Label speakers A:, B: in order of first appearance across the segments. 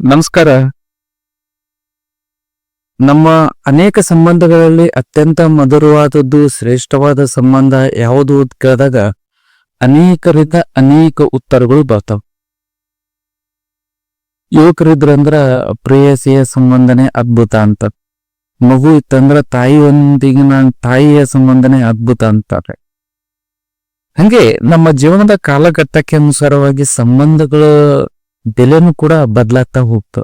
A: ನಮಸ್ಕಾರ. ನಮ್ಮ ಅನೇಕ ಸಂಬಂಧಗಳಲ್ಲಿ ಅತ್ಯಂತ ಮಧುರವಾದದ್ದು, ಶ್ರೇಷ್ಠವಾದ ಸಂಬಂಧ ಯಾವುದು ಅಂತ ಕೇಳಿದಾಗ ಅನೇಕರಿಂದ ಅನೇಕ ಉತ್ತರಗಳು ಬರ್ತಾವ. ಯುವಕರಿದ್ರಂದ್ರ ಪ್ರೇಯಸಿಯ ಸಂಬಂಧನೇ ಅದ್ಭುತ ಅಂತ. ಮಗು ಇತ್ತಂದ್ರ ತಾಯಿಯೊಂದಿಗಿನ ತಾಯಿಯ ಸಂಬಂಧನೇ ಅದ್ಭುತ ಅಂತಾರೆ. ಹಂಗೆ ನಮ್ಮ ಜೀವನದ ಕಾಲಘಟ್ಟಕ್ಕೆ ಅನುಸಾರವಾಗಿ ಸಂಬಂಧಗಳ ಬೆಲೆನೂ ಕೂಡ ಬದಲಾಗ್ತಾ ಹೋಗ್ತು.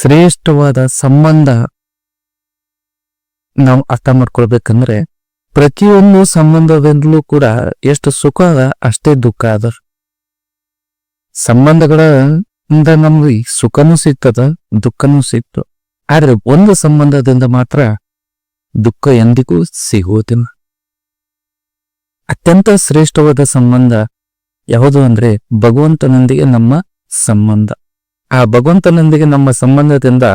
A: ಶ್ರೇಷ್ಠವಾದ ಸಂಬಂಧ ನಾವು ಅರ್ಥ ಮಾಡ್ಕೊಳ್ಬೇಕಂದ್ರೆ, ಪ್ರತಿಯೊಂದು ಸಂಬಂಧದಿಂದಲೂ ಕೂಡ ಎಷ್ಟು ಸುಖ ಅದ, ಅಷ್ಟೇ ದುಃಖ ಅದ. ಸಂಬಂಧಗಳ ನಮಗೆ ಸುಖನೂ ಸಿಗ್ತದ, ದುಃಖನೂ ಸಿಗ್ತು. ಆದ್ರೆ ಒಂದು ಸಂಬಂಧದಿಂದ ಮಾತ್ರ ದುಃಖ ಎಂದಿಗೂ ಸಿಗುವುದಿಲ್ಲ. ಅತ್ಯಂತ ಶ್ರೇಷ್ಠವಾದ ಸಂಬಂಧ ಯಾವುದು ಅಂದ್ರೆ ಭಗವಂತನೊಂದಿಗೆ ನಮ್ಮ ಸಂಬಂಧ. ಆ ಭಗವಂತನೊಂದಿಗೆ ನಮ್ಮ ಸಂಬಂಧದಿಂದ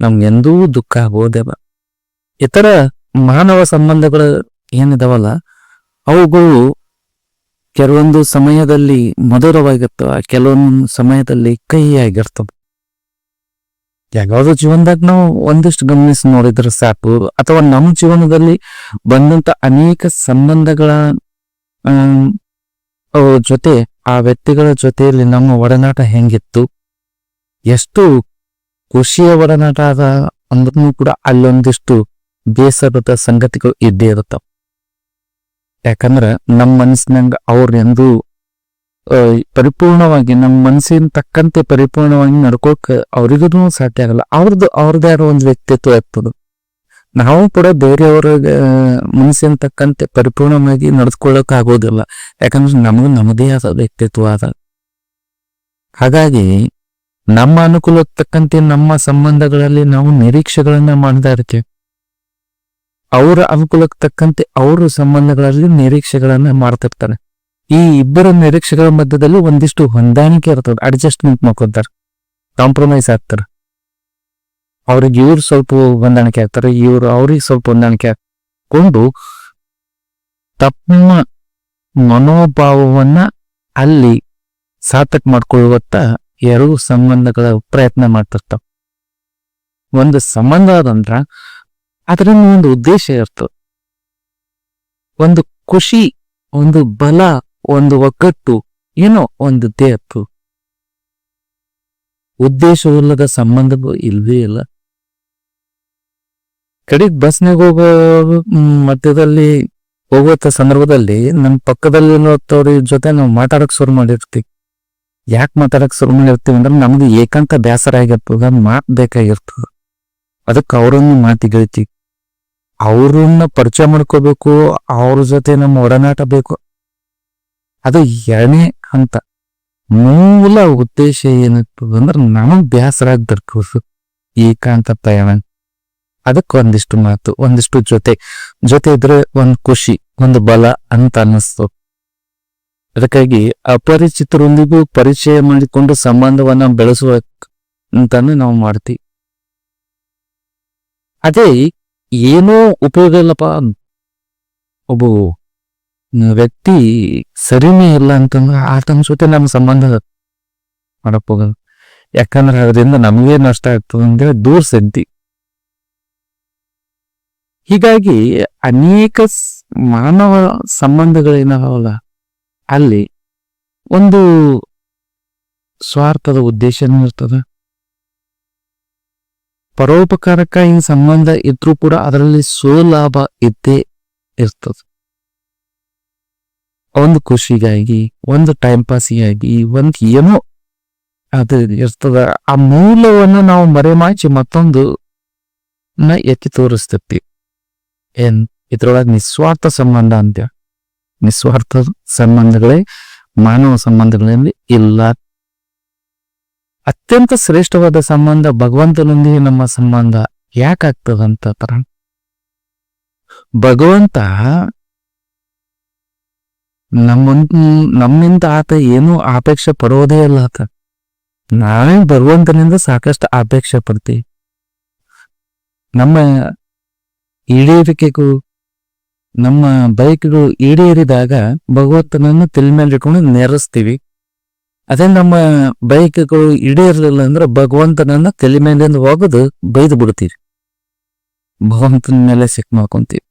A: ನಮ್ಗೆಂದೂ ದುಃಖ ಆಗೋದೇವ ಇತರ ಮಾನವ ಸಂಬಂಧಗಳು ಏನಿದಾವಲ್ಲ, ಅವುಗಳು ಕೆಲವೊಂದು ಸಮಯದಲ್ಲಿ ಮಧುರವಾಗಿರ್ತವ ಕೆಲವೊಂದು ಸಮಯದಲ್ಲಿ ಕಹಿಯಾಗಿರ್ತವ. ಯಾವ್ಯಾವ್ದು ಜೀವನದಾಗ ನಾವು ಒಂದಿಷ್ಟು ಗಮನಿಸಿ ನೋಡಿದ್ರೆ ಸಾಕು. ಅಥವಾ ನಮ್ಮ ಜೀವನದಲ್ಲಿ ಬಂದಂತ ಅನೇಕ ಸಂಬಂಧಗಳ ಜೊತೆ, ಆ ವ್ಯಕ್ತಿಗಳ ಜೊತೆಯಲ್ಲಿ ನಮ್ಮ ಒಡನಾಟ ಹೆಂಗಿತ್ತು? ಎಷ್ಟು ಖುಷಿಯ ಒಡನಾಟ ಆದ ಅಂದ್ರೂ ಕೂಡ ಅಲ್ಲೊಂದಿಷ್ಟು ಬೇಸರದ ಸಂಗತಿಗಳು ಇದ್ದೇ ಇರುತ್ತವೆ. ಯಾಕಂದ್ರ ನಮ್ಮ ಮನಸ್ಸಿನಂಗ ಅವ್ರ ಎಂದೂ ಪರಿಪೂರ್ಣವಾಗಿ ನಮ್ಮ ಮನಸ್ಸಿನ ತಕ್ಕಂತೆ ಪರಿಪೂರ್ಣವಾಗಿ ನಡ್ಕೋಕ್ ಅವ್ರಿಗೂ ಸಾಧ್ಯ ಆಗಲ್ಲ. ಅವ್ರದ್ದು ಅವ್ರದ್ದೇ ಆದ ಒಂದು ವ್ಯಕ್ತಿತ್ವ ಇರ್ತದೆ. ನಾವು ಕೂಡ ಬೇರೆಯವರ ಮನಸ್ಸಿನ ತಕ್ಕಂತೆ ಪರಿಪೂರ್ಣವಾಗಿ ನಡೆದುಕೊಳ್ಳಕ್ ಆಗೋದಿಲ್ಲ. ಯಾಕಂದ್ರೆ ನಮಗೂ ನಮ್ಮದೇ ಆದ ವ್ಯಕ್ತಿತ್ವ ಅದ. ಹಾಗಾಗಿ ನಮ್ಮ ಅನುಕೂಲಕ್ಕೆ ತಕ್ಕಂತೆ ನಮ್ಮ ಸಂಬಂಧಗಳಲ್ಲಿ ನಾವು ನಿರೀಕ್ಷೆಗಳನ್ನ ಮಾಡ್ತಾ ಇರ್ತೇವೆ. ಅವರ ಅನುಕೂಲಕ್ಕೆ ತಕ್ಕಂತೆ ಅವ್ರ ಸಂಬಂಧಗಳಲ್ಲಿ ನಿರೀಕ್ಷೆಗಳನ್ನ ಮಾಡ್ತಿರ್ತಾರೆ. ಈ ಇಬ್ಬರ ನಿರೀಕ್ಷೆಗಳ ಮಧ್ಯದಲ್ಲಿ ಒಂದಿಷ್ಟು ಹೊಂದಾಣಿಕೆ ಇರ್ತದೆ. ಅಡ್ಜಸ್ಟ್ಮೆಂಟ್ ಮಾಡ್ಕೊತಾರೆ. ಕಾಂಪ್ರಮೈಸ್ ಆಗ್ತಾರೆ. ಅವ್ರಿಗೆ ಇವ್ರು ಸ್ವಲ್ಪ ಹೊಂದಾಣಿಕೆ ಆಗ್ತಾರೆ, ಇವರು ಅವ್ರಿಗೆ ಸ್ವಲ್ಪ ಹೊಂದಾಣಿಕೆ ಹಾಕೊಂಡು ತಮ್ಮ ಮನೋಭಾವವನ್ನ ಅಲ್ಲಿ ಸಾರ್ಥಕ ಮಾಡ್ಕೊಳ್ಳುವತ್ತ ಎರಡು ಸಂಬಂಧಗಳ ಪ್ರಯತ್ನ ಮಾಡ್ತಿರ್ತಾವ. ಒಂದು ಸಂಬಂಧ ಅದಂದ್ರ ಅದರಿಂದ ಒಂದು ಉದ್ದೇಶ ಇರ್ತದೆ ಒಂದು ಖುಷಿ, ಒಂದು ಬಲ, ಒಂದು ಒಗ್ಗಟ್ಟು, ಏನೋ ಒಂದು ದೇಹ ಉದ್ದೇಶವಿಲ್ಲದ ಸಂಬಂಧಗಳು ಇಲ್ವೇ ಇಲ್ಲ. ಕಡೆಗ್ ಬಸ್ನಾಗ ಹೋಗೋ ಮಧ್ಯದಲ್ಲಿ ಹೋಗುವಂತ ಸಂದರ್ಭದಲ್ಲಿ ನಮ್ಮ ಪಕ್ಕದಲ್ಲಿ ಇರೋತ್ತವ್ರ ಜೊತೆ ನಾವು ಮಾತಾಡಕ್ ಶುರು ಮಾಡಿರ್ತೀವಿ. ಯಾಕೆ ಮಾತಾಡಕ್ ಶುರು ಮಾಡಿರ್ತೀವಿ ಅಂದ್ರೆ ನಮ್ದು ಏಕಾಂತ ಬೇಸರ ಆಗಿರ್ತದ ಮಾತ್ ಬೇಕಾಗಿರ್ತದ ಅದಕ್ಕೆ ಅವರನ್ನು ಗಳಿತಿ ಅವ್ರನ್ನ ಪರಿಚಯ ಮಾಡ್ಕೋಬೇಕು, ಅವ್ರ ಜೊತೆ ನಮ್ಮ ಒಡನಾಟ ಬೇಕು. ಅದು ಎರಡನೇ ಹಂತ. ಮೂಲ ಉದ್ದೇಶ ಏನಿರ್ತದ ಅಂದ್ರೆ ನಮಗ್ ಬೇಸರ ಆಗ್ದಿರ್ಕೋದು ಏಕಾಂತ ಪಯಣ ಅದಕ್ಕೆ ಒಂದಿಷ್ಟು ಮಾತು, ಒಂದಿಷ್ಟು ಜೊತೆ. ಜೊತೆ ಇದ್ರೆ ಒಂದು ಖುಷಿ, ಒಂದು ಬಲ ಅಂತ ಅನ್ನಿಸ್ತು. ಅದಕ್ಕಾಗಿ ಅಪರಿಚಿತರೊಂದಿಗೂ ಪರಿಚಯ ಮಾಡಿಕೊಂಡು ಸಂಬಂಧವನ್ನ ಬೆಳೆಸುವ ಅಂತಾನು ನಾವು ಮಾಡ್ತೀವಿ. ಅದೇ, ಏನೋ ಉಪಯೋಗ ಇಲ್ಲಪ್ಪ. ಒಬ್ಬ ವ್ಯಕ್ತಿ ಸರಿನೇ ಇಲ್ಲ ಅಂತಂದ್ರೆ ಆತನ ಜೊತೆ ನಮ್ಮ ಸಂಬಂಧ ಮಾಡಕ್ ಹೋಗಲ್ಲ. ಯಾಕಂದ್ರೆ ಅದರಿಂದ ನಮಗೆ ನಷ್ಟ ಆಗ್ತದೆ ಅಂದ್ರೆ ದೂರ ಸದ್ದಿ ಹೀಗಾಗಿ ಅನೇಕ ಮಾನವ ಸಂಬಂಧಗಳೇನಲ್ಲ ಅಲ್ಲಿ ಒಂದು ಸ್ವಾರ್ಥದ ಉದ್ದೇಶನೂ ಇರ್ತದ. ಪರೋಪಕಾರಕ್ಕಾಗಿ ಸಂಬಂಧ ಇದ್ರೂ ಕೂಡ ಅದರಲ್ಲಿ ಸೋಲಾಭ ಇದ್ದೇ ಇರ್ತದ. ಒಂದು ಖುಷಿಗಾಗಿ, ಒಂದು ಟೈಮ್ ಪಾಸಿಗಾಗಿ ಒಂದು ಏನೋ ಅದು ಇರ್ತದ. ಆ ಮೂಲವನ್ನು ನಾವು ಮರೆಮಾಚಿ ಮತ್ತೊಂದು ನ ಎತ್ತಿ ತೋರಿಸ್ತೈತಿ. ಏನ್ ಇದ್ರೊಳಗೆ ನಿಸ್ವಾರ್ಥ ಸಂಬಂಧ ಅಂತ ನಿಸ್ವಾರ್ಥ ಸಂಬಂಧಗಳೇ ಮಾನವ ಸಂಬಂಧಗಳಲ್ಲಿ ಇಲ್ಲ ಅತ್ಯಂತ ಶ್ರೇಷ್ಠವಾದ ಸಂಬಂಧ ಭಗವಂತನೊಂದಿಗೆ ನಮ್ಮ ಸಂಬಂಧ ಯಾಕಾಗ್ತದಂತ ಭಗವಂತ ನಮ್ಮ ನಮ್ಮಿಂದ ಆತ ಏನೂ ಅಪೇಕ್ಷೆ ಪಡೋದೇ ಇಲ್ಲ ಆತ ನಾವೇ ಭಗವಂತನಿಂದ ಸಾಕಷ್ಟು ಅಪೇಕ್ಷೆ ಪಡ್ತೀವಿ ನಮ್ಮ ಈಡೇರಿಕೆಗೂ, ನಮ್ಮ ಬೈಕ್ಗಳು ಈಡೇರಿದಾಗ ಭಗವಂತನನ್ನು ತಲೆ ಮೇಲೆ ಇಟ್ಕೊಂಡು ನೆರೆಸ್ತೀವಿ. ಅದೇ ನಮ್ಮ ಬೈಕ್ಗಳು ಈಡೇರಲಿಲ್ಲ ಅಂದ್ರೆ ಭಗವಂತನನ್ನ ತಲೆ ಒಗೆದು ಬೈದು ಬಿಡ್ತೀವಿ ಭಗವಂತನ ಮೇಲೆ ಸಿಕ್ ಮಾಡ್ಕೊಂತೀವಿ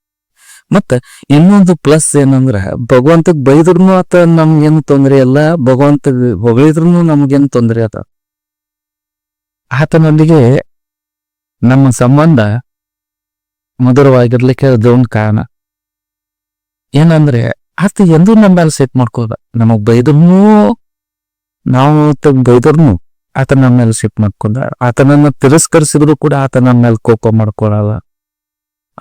A: ಮತ್ತ ಇನ್ನೊಂದು ಪ್ಲಸ್ ಏನಂದ್ರ, ಭಗವಂತಗ್ ಬೈದ್ರೂ ಆತ ನಮ್ಗೇನು ತೊಂದರೆ ಇಲ್ಲ ಭಗವಂತ ಹೊಗಳಿದ್ರು ನಮ್ಗೇನು ತೊಂದರೆ ಅದ ಆತನೊಂದಿಗೆ ನಮ್ಮ ಸಂಬಂಧ ಮಧುರವಾಗಿರ್ಲಿಕ್ಕೆ ಅದೊಂದು ಕಾರಣ. ಏನಂದ್ರೆ ಆತ ಎಂದೂ ನಮ್ಮ ಮೇಲೆ ಸೆಟ್ ಮಾಡ್ಕೋದ. ನಮಗ್ ಬೈದ್ರೂ ನಾವು ಬೈದ್ರೂ ಆತ ನಮ್ಮ ಮೇಲೆ ಸೆಟ್ ಮಾಡ್ಕೊಂಡ. ಆತನನ್ನ ತಿರಸ್ಕರಿಸಿದ್ರು ಕೂಡ ಆತ ನಮ್ಮ ಮೇಲೆ ಕೋಪ ಮಾಡ್ಕೊಳಲ್ಲ.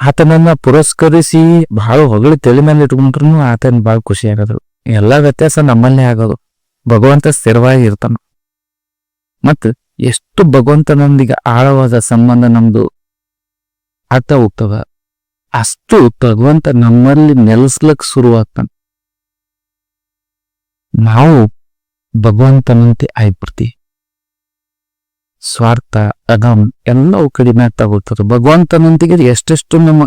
A: ಆತನನ್ನ ಪುರಸ್ಕರಿಸಿ ಬಹಳ ಹೊಗಳಿ ತಲೆ ಮೇಲೆ ಇಟ್ಕೊಂಡ್ರು ಆತನ ಬಹಳ ಖುಷಿ ಆಗೋದು. ಎಲ್ಲಾ ವ್ಯತ್ಯಾಸ ನಮ್ಮಲ್ಲೇ ಆಗೋದು. ಭಗವಂತ ಸ್ಥಿರವಾಗಿ ಇರ್ತಾನ. ಮತ್ ಎಷ್ಟು ಭಗವಂತನೊಂದಿಗೆ ಆಳವಾದ ಸಂಬಂಧ ನಮ್ದು ಆಗ್ತಾ ಹೋಗ್ತದ? ಅಷ್ಟು ಭಗವಂತ ನಮ್ಮಲ್ಲಿ ನೆಲೆಸ್ಲಕ್ ಶುರುವಾಗ್ತಾನೆ. ನಾವು ಭಗವಂತನಂತೆ ಆಯ್ಬಿಡ್ತೀವಿ ಸ್ವಾರ್ಥ, ಅಗಮ್ ಎಲ್ಲವೂ ಕಡಿಮೆ ಆಗ್ತಾ ಹೋಗ್ತದೆ. ಭಗವಂತನೊಂದಿಗೆ ಎಷ್ಟೆಷ್ಟು ನಮ್ಮ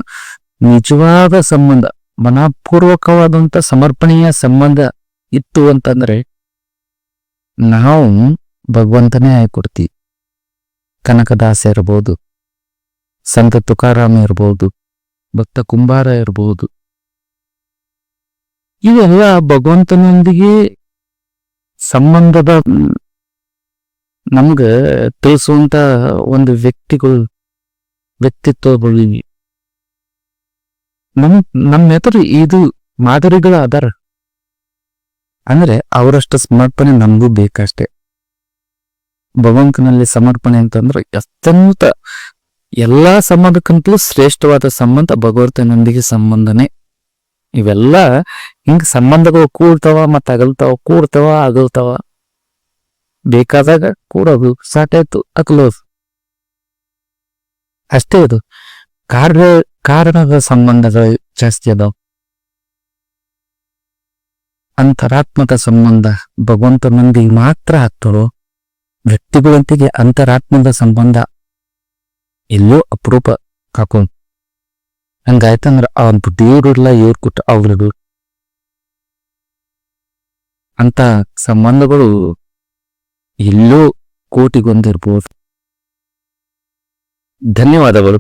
A: ನಿಜವಾದ ಸಂಬಂಧ ಮನಪೂರ್ವಕವಾದಂತ ಸಮರ್ಪಣೆಯ ಸಂಬಂಧ ಇತ್ತು ಅಂತಂದ್ರೆ, ನಾವು ಭಗವಂತನೇ ಆಯ್ಕೊಡ್ತೀವಿ ಕನಕದಾಸ ಇರ್ಬೋದು ಸಂತ ತುಕಾರಾಮ ಇರ್ಬೋದು, ಭಕ್ತ ಕುಂಬಾರ ಇರ್ಬೋದು. ಇವೆಲ್ಲ ಭಗವಂತನೊಂದಿಗೆ ಸಂಬಂಧದ ನಮ್ಗೆ ತಿಳಿಸುವಂತ ಒಂದು ವ್ಯಕ್ತಿಗಳು, ವ್ಯಕ್ತಿತ್ವಗಳು. ನಮ್ ನಮ್ಮ ಎದುರು ಇದು ಮಾದರಿಗಳ ಅದಾರ. ಅಂದ್ರೆ ಅವರಷ್ಟು ಸಮರ್ಪಣೆ ನಮಗೂ ಬೇಕಷ್ಟೇ. ಭಗವಂತನಲ್ಲಿ ಸಮರ್ಪಣೆ ಅಂತಂದ್ರೆ ಅತ್ಯಂತ ಎಲ್ಲಾ ಸಂಬಂಧಕ್ಕಂತಲೂ ಶ್ರೇಷ್ಠವಾದ ಸಂಬಂಧ ಭಗವಂತನೊಂದಿಗೆ ಸಂಬಂಧನೇ. ಇವೆಲ್ಲ ಹಿಂಗ ಸಂಬಂಧಗಳು ಕೂಡ್ತಾವ ಮತ್ತ ಅಗಲ್ತಾವ, ಕೂಡ್ತಾವ, ಅಗಲ್ತಾವ. ಬೇಕಾದಾಗ ಕೂಡೋದು ಸಾಕಾಯ್ತು ಅಗಲೋದು. ಅಷ್ಟೇ ಇದು ಕಾರ್ಯ, ಕಾರಣದ ಸಂಬಂಧಗಳು ಜಾಸ್ತಿ ಅದಾವ. ಅಂತರಾತ್ಮಕ ಸಂಬಂಧ ಭಗವಂತನೊಂದಿಗೆ ಮಾತ್ರ ಆಗ್ತಳು ವ್ಯಕ್ತಿಗಳೊಂದಿಗೆ ಅಂತರಾತ್ಮದ ಸಂಬಂಧ ಎಲ್ಲೋ ಅಪರೂಪ ಕಾಕೊಂಡ್ ಹಂಗಾಯ್ತಂದ್ರ ಅವನ್ ದೇವ್ರು ಇಲ್ಲ ಇವ್ರು ಕೊಟ್ಟ ಅವ್ರದು ಅಂತ ಸಂಬಂಧಗಳು ಎಲ್ಲೋ ಕೋಟಿಗೊಂದಿರ್ಬೋದು ಧನ್ಯವಾದಗಳು